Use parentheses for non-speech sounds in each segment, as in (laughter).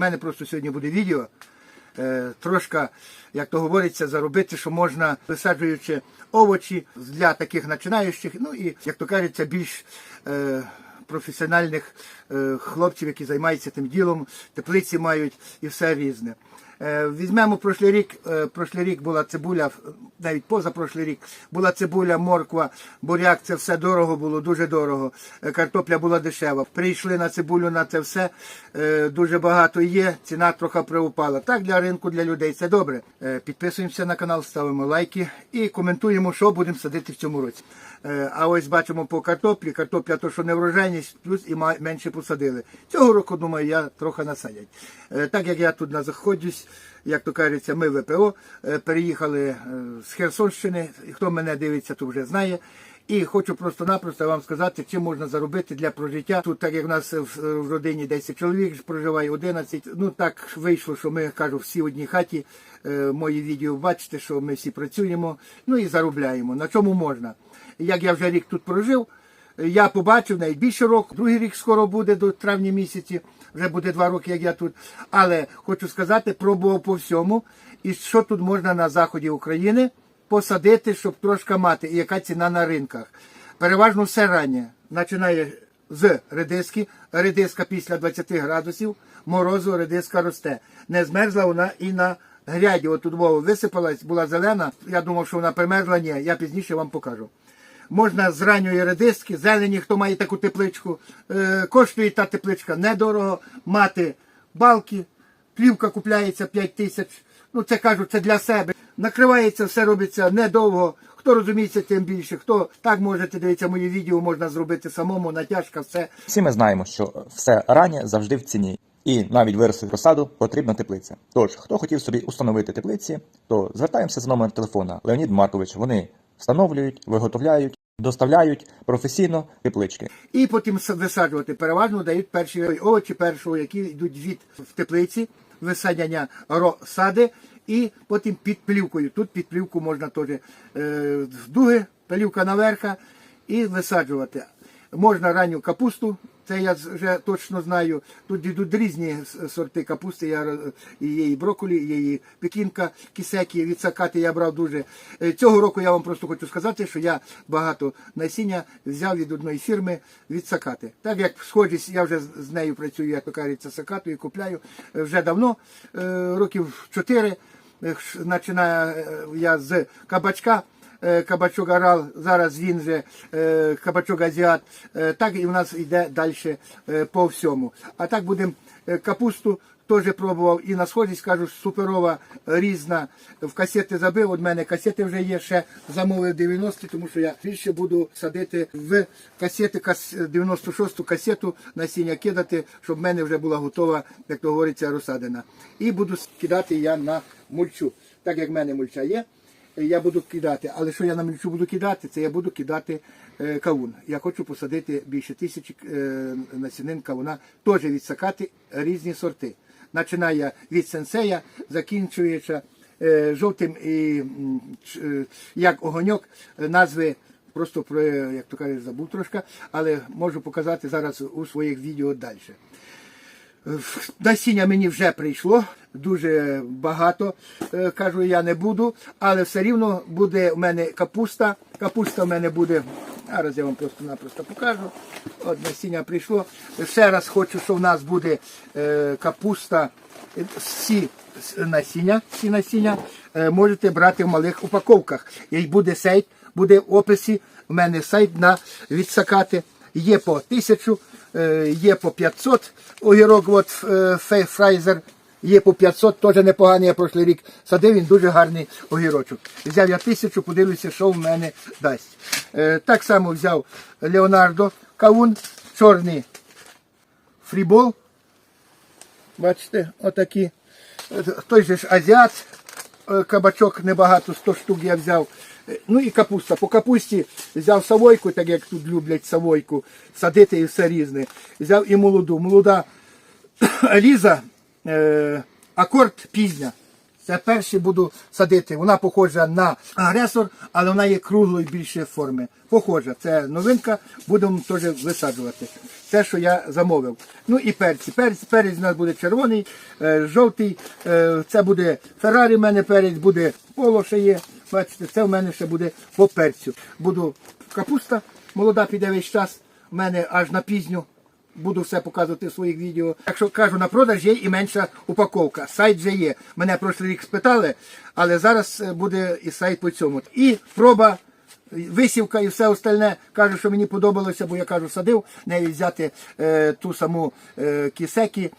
мене просто сьогодні буде відео. Е, трошки, як то говориться, заробити, що можна висаджуючи овочі для таких починаючих, ну і, як то кажеться, більш е, професіональних е, хлопців, які займаються тим ділом, теплиці мають і все різне. Е, Візьмемо прошлий рік. е, Прошлий рік була цибуля, навіть позапрошлий рік була цибуля, морква, буряк. Це все дорого було, дуже дорого. Е, Картопля була дешева. Прийшли на цибулю на це все. Дуже багато є. Ціна трохи приупала. Так для ринку, для людей це добре. Підписуємося на канал, ставимо лайки і коментуємо, що будемо садити в цьому році. А ось бачимо по картоплі. Картопля то, що не врожайність, плюс і менше посадили. Цього року, думаю, я трохи насадять. Так як я тут знаходжусь, як то кажеться, ми ВПО, е, переїхали е, з Херсонщини. Хто мене дивиться, то вже знає. І хочу просто-напросто вам сказати, чим можна заробити для прожиття. Тут, так як в нас в родині 10 чоловік проживає 11, ну так вийшло, що ми кажу, всі в одній хаті. Е, Мої відео бачите, що ми всі працюємо, ну і заробляємо. На чому можна? Як я вже рік тут прожив, я побачив навіть більше року, другий рік скоро буде до травня місяці, вже буде два роки, як я тут. Але хочу сказати, пробував по всьому. І що тут можна на заході України посадити, щоб трошки мати, і яка ціна на ринках. Переважно все раннє. Починає з редиски. Редиска після 20 градусів, морозу редиска росте. Не змерзла вона і на гряді. От тут Вова висипалась, була зелена. Я думав, що вона примерзла. Ні, я пізніше вам покажу. Можна з ранньої редиски, зелені, хто має таку тепличку. Е, коштує та тепличка недорого. Мати балки, плівка купляється 5 тисяч. Ну це кажу, це для себе. Накривається, все робиться недовго. Хто розуміється, тим більше. Хто так можете дивитися мої відео, можна зробити самому, натяжка, все. Всі ми знаємо, що все раннє завжди в ціні. І навіть виростити розсаду потрібна теплиця. Тож, хто хотів собі установити теплиці, то звертаємося за номером телефона Леонід Маркович. Вони встановлюють, виготовляють, доставляють професійно теплички. І потім висаджувати. Переважно дають перші овочі першого, які йдуть від в теплиці, висадяння розсади, і потім під плівкою. Тут під плівку можна теж е, дуги, плівка наверха і висаджувати. Можна ранню капусту, це я вже точно знаю. Тут йдуть різні сорти капусти. Я і є і брокколі, є і пекінка, кисекі, від сакати я брав дуже. Е, Цього року я вам просто хочу сказати, що я багато насіння взяв від одної фірми від сакати. Так як схожість, я вже з- нею працюю, як то кажеться, сакатою, купляю е, вже давно, е, років чотири. Е, Починаю я з кабачка е, кабачок Арал, зараз він же е, кабачок Азіат. Е, Так і у нас йде далі по всьому. А так будемо капусту. Теж пробував і на схожість кажу, суперова різна. В касети забив. От мене касети вже є, ще замовив 90, тому що я більше буду садити в касети 96-ту касету насіння кидати, щоб в мене вже була готова, як то говориться, розсадина. І буду кидати я на мульчу. Так як в мене мульча є, я буду кидати. Але що я на мульчу буду кидати, це я буду кидати е, кавун. Я хочу посадити більше тисячі е, насінин кавуна, теж відсакати різні сорти. Починає від сенсея, закінчуючи е, жовтим і як огоньок, назви. Просто про, як то кажуть, забув трошки, але можу показати зараз у своїх відео далі. Насіння мені вже прийшло, дуже багато, е, кажу, я не буду, але все рівно буде у мене капуста. Капуста в мене буде. Зараз я вам просто-напросто покажу. От насіння прийшло. Ще раз хочу, що в нас буде е, капуста, е, всі насіння, всі насіння можете брати в малих упаковках. І буде сайт, буде в описі. У мене сайт на відсакати. Є по тисячу, е, є по 500 огірок, от е, фрайзер, є по 500, теж непоганий, я прошлий рік садив, він дуже гарний огірочок. Взяв я тисячу, подивлюся, що в мене дасть. Е, Так само взяв Леонардо Кавун, чорний фрібол. Бачите, отакі. Той же ж азіат, кабачок небагато, 100 штук я взяв. Е, Ну і капуста. По капусті взяв савойку, так як тут люблять савойку, садити і все різне. Взяв і молоду. Молода (coughs) Ліза, е, акорд пізня. Це перший буду садити. Вона похожа на агресор, але вона є круглої більше форми. Похожа. Це новинка, будемо теж висаджувати. те, що я замовив. Ну і перці. Перець, перець у нас буде червоний, е, жовтий. Е, це буде Феррарі, в мене перець буде поло ще є. Бачите, це в мене ще буде по перцю. Буду капуста, молода піде весь час. У мене аж на пізню. Буду все показувати в своїх відео. Якщо кажу, на продаж є і менша упаковка. Сайт вже є. Мене прошлий рік спитали, але зараз е, буде і сайт по цьому. І проба, висівка і все остальне. Кажу, що мені подобалося, бо я кажу, садив навіть взяти е, ту саму е, кісекі,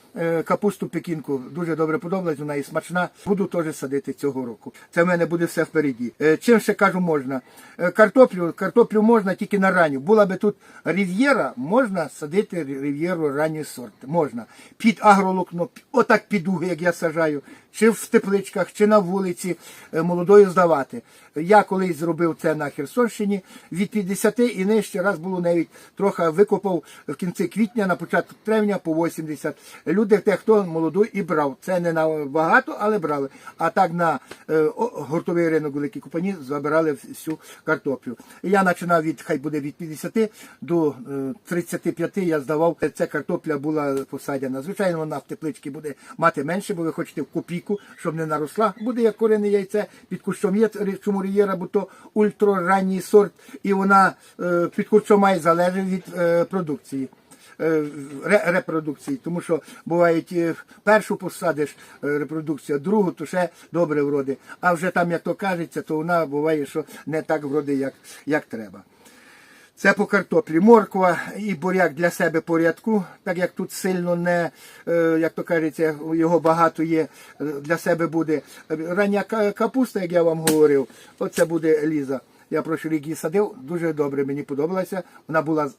капусту пекінку. Дуже добре подобалась, вона і смачна. Буду теж садити цього року. Це в мене буде все впереді. Е, чим ще кажу можна? Е, картоплю, картоплю можна тільки на ранню. Була би тут рів'єра, можна садити рів'єру ранній сорт. Можна. Під агролукно, отак під уги, як я сажаю, чи в тепличках, чи на вулиці е, молодою здавати. Я колись зробив це на Херсонщині від 50 і нижче раз було навіть трохи викопав в кінці квітня, на початку травня по 80. Люди, те, хто молоду і брав. Це не на багато, але брали. А так на е, о, гуртовий ринок Великі Купані забирали всю картоплю. Я починав від, хай буде від 50 до е, 35 я здавав. Ця картопля була посадена. Звичайно, вона в тепличці буде мати менше, бо ви хочете в копійку, щоб не наросла. Буде як корене яйце під кущом є чому рієра, бо то ультраранній сорт, і вона е, під кущом має залежить від е, продукції. Е, ре- Репродукції, тому що бувають е, першу посадиш е, репродукцію, другу, то ще добре вроди. А вже там, як то кажеться, то вона буває, що не так вроди, як, як треба. Це по картоплі. Морква і буряк для себе по рядку, так як тут сильно не, як то кажеться, його багато є, для себе буде. Рання капуста, як я вам говорив, оце буде ліза. Я прошлий рік її садив, дуже добре мені подобалося. Вона була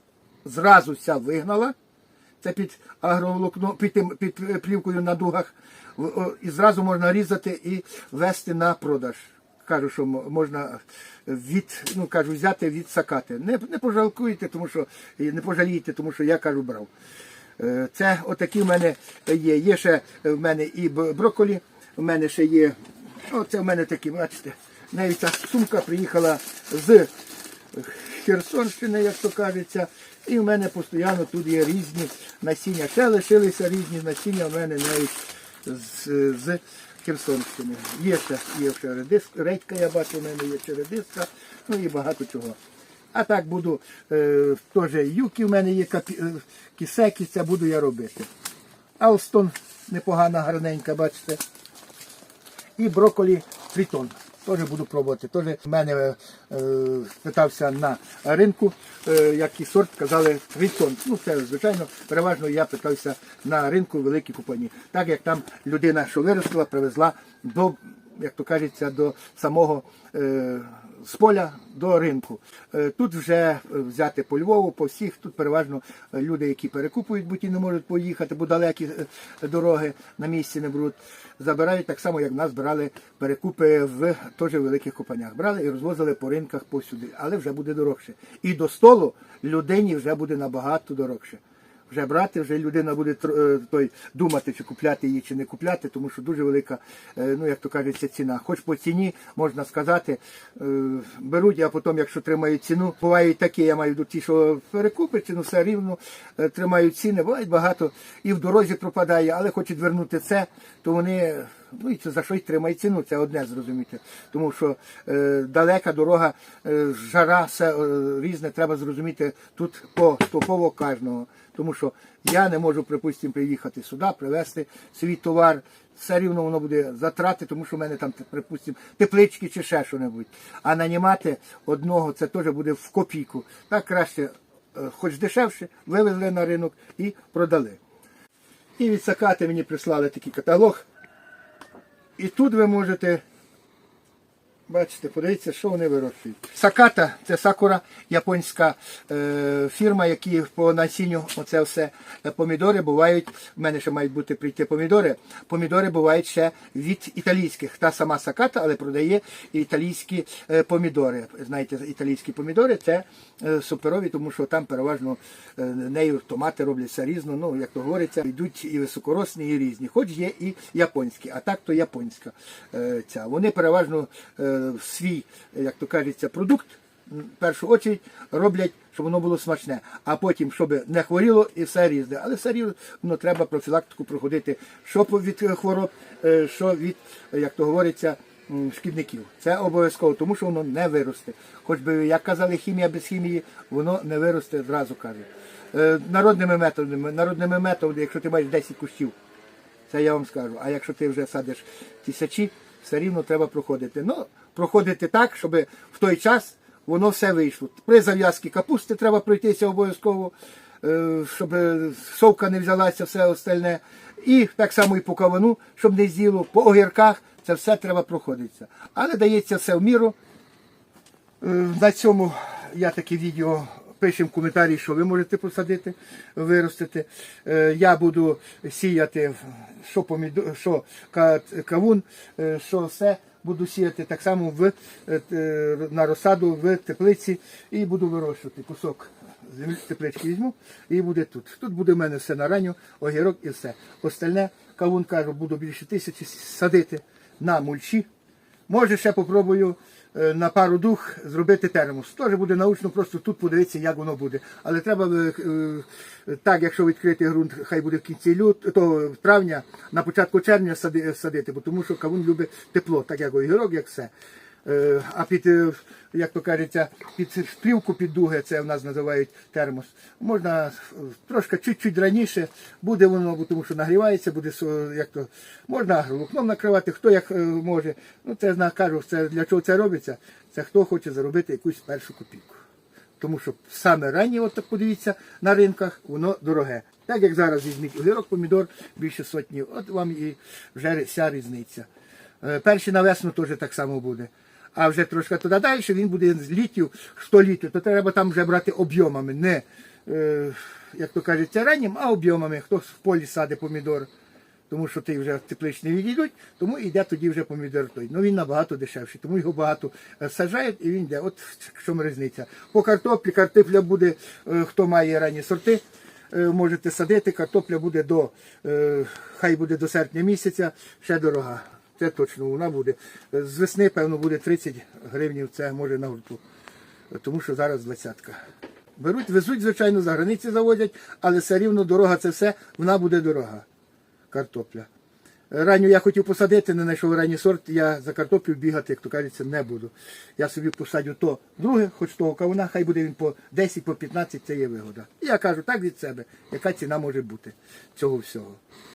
зразу вся вигнала. Це під агроволокно, під, під плівкою на дугах. І зразу можна різати і вести на продаж. Кажу, що можна від, ну кажу, взяти відсакати. Не, не пожалкуйте, тому що не пожалієте, тому що я кажу, брав. Е, Це отакі в мене є. Є ще в мене і брокколі, в мене ще є. Оце в мене такі, бачите. Навіть ця сумка приїхала з Херсонщини, як то кажеться. І в мене постійно тут є різні насіння. Ще лишилися різні насіння в мене навіть з, з Херсонщини. Є ще, є ще редька, я бачу, в мене є ще редиска, ну і багато чого. А так буду, е, теж юки в мене є, капі, е, кісеки, це буду я робити. Алстон непогана, гарненька, бачите. І брокколі фрітон. Теж буду пробувати. Теж в мене е, питався на ринку, е, який сорт казали фрітон. Ну, це звичайно, переважно я питався на ринку великій купані. Так як там людина, що виростила, привезла до, як то кажеться, до самого. Е, з поля до ринку. Е, Тут вже е, взяти по Львову, по всіх, тут переважно люди, які перекупують, бо ті не можуть поїхати, бо далекі дороги на місці не беруть. Забирають так само, як нас брали перекупи в теж великих купанях. Брали і розвозили по ринках повсюди, але вже буде дорогше. І до столу людині вже буде набагато дорогше. Вже брати, вже людина буде е, той думати, чи купляти її, чи не купляти, тому що дуже велика, е, ну як то кажеться, ціна. Хоч по ціні можна сказати, е, беруть, а потім, якщо тримають ціну, бувають такі, я маю виду ті, що перекупи, ціну все рівно тримають ціни, бувають багато і в дорозі пропадає, але хочуть вернути це, то вони. Ну і це за що й тримають ціну, це одне зрозуміти. Тому що е, далека дорога, е, жара, все е, різне, треба зрозуміти тут поступово кожного. Тому що я не можу, припустимо, приїхати сюди, привезти свій товар. Все рівно воно буде затрати, тому що в мене там, припустимо, теплички чи ще що-небудь. А нанімати одного це теж буде в копійку. Так краще, е, хоч дешевше, вивезли на ринок і продали. І від Сакати мені прислали такий каталог. І тут ви можете бачите, подивіться, що вони вирощують. Саката це сакура, японська е, фірма, які по насінню оце все е, помідори бувають. В мене ще мають бути прийти помідори. Помідори бувають ще від італійських. Та сама саката, але продає італійські е, помідори. Знаєте, італійські помідори це е, суперові, тому що там переважно е, нею томати робляться різно. Ну, як то говориться, йдуть і високоросні, і різні. Хоч є і японські, а так то японська е, ця. Вони переважно е, свій, як то кажеться, продукт в першу очередь роблять, щоб воно було смачне, а потім, щоб не хворіло і все різне. Але все рівно треба профілактику проходити, що від хвороб, е, що від, як то говориться, шкідників. Це обов'язково, тому що воно не виросте. Хоч би, як казали, хімія без хімії, воно не виросте, зразу кажуть. Е, Народними методами, народними методами, якщо ти маєш 10 кущів, це я вам скажу. А якщо ти вже садиш тисячі, все рівно треба проходити. Ну, проходити так, щоб в той час воно все вийшло. При зав'язці капусти треба пройтися обов'язково, е, щоб совка не взялася, все остальне. І так само і по кавану, щоб не з'їло, по огірках це все треба проходитися. Але дається все в міру. Е, На цьому я таке відео пишемо в коментарі, що ви можете посадити, виростити. Е, Я буду сіяти що, помідо, що кавун, е, що все. Буду сіяти так само в, е, на розсаду в теплиці і буду вирощувати кусок з теплички візьму і буде тут. Тут буде в мене все на ранню, огірок і все. Остальне кавун кажу, буду більше тисячі садити на мульчі. Може, ще попробую на пару дух зробити термос. Теж буде научно, просто тут подивитися, як воно буде. Але треба е, е, так, якщо відкрити ґрунт, хай буде в кінці лют, то травня, на початку червня сади- садити, бо тому що кавун любить тепло, так як огірок, як все. Е, А під, е, як то кажеться, під плівку під дуги, це в нас називають термос. Можна е, трошки чуть-чуть раніше, буде воно, тому що нагрівається, буде як то можна волокном накривати, хто як може. Ну це зна- кажу, це для чого це робиться? Це хто хоче заробити якусь першу копійку. Тому що саме раннє, от так подивіться, на ринках воно дороге. Так як зараз візьміть огірок, помідор більше сотні, от вам і вже вся різниця. Перший на весну теж так само буде. А вже трошки туди далі він буде з літів, 100 літрів, то треба там вже брати об'ємами, не, е, як то кажеться, раннім, а об'ємами. Хто в полі саде помідор, тому що ти вже тепличні відійдуть, тому йде тоді вже помідор той. Ну він набагато дешевший, тому його багато е, саджають і він йде. От в чому різниця. По картоплі, картопля буде, е, хто має ранні сорти, е, можете садити, картопля буде до, хай буде до серпня місяця, ще дорога. Це точно вона буде. З весни, певно, буде 30 гривнів, це може на гурту. Тому що зараз двадцятка. Беруть, везуть, звичайно, за границі завозять, але все рівно дорога це все, вона буде дорога. Картопля. Ранню я хотів посадити, не знайшов ранній сорт, я за картоплю бігати, як то кажеться, не буду. Я собі посадю то друге, хоч того кавуна, хай буде він по 10, по 15, це є вигода. І я кажу так від себе, яка ціна може бути цього всього.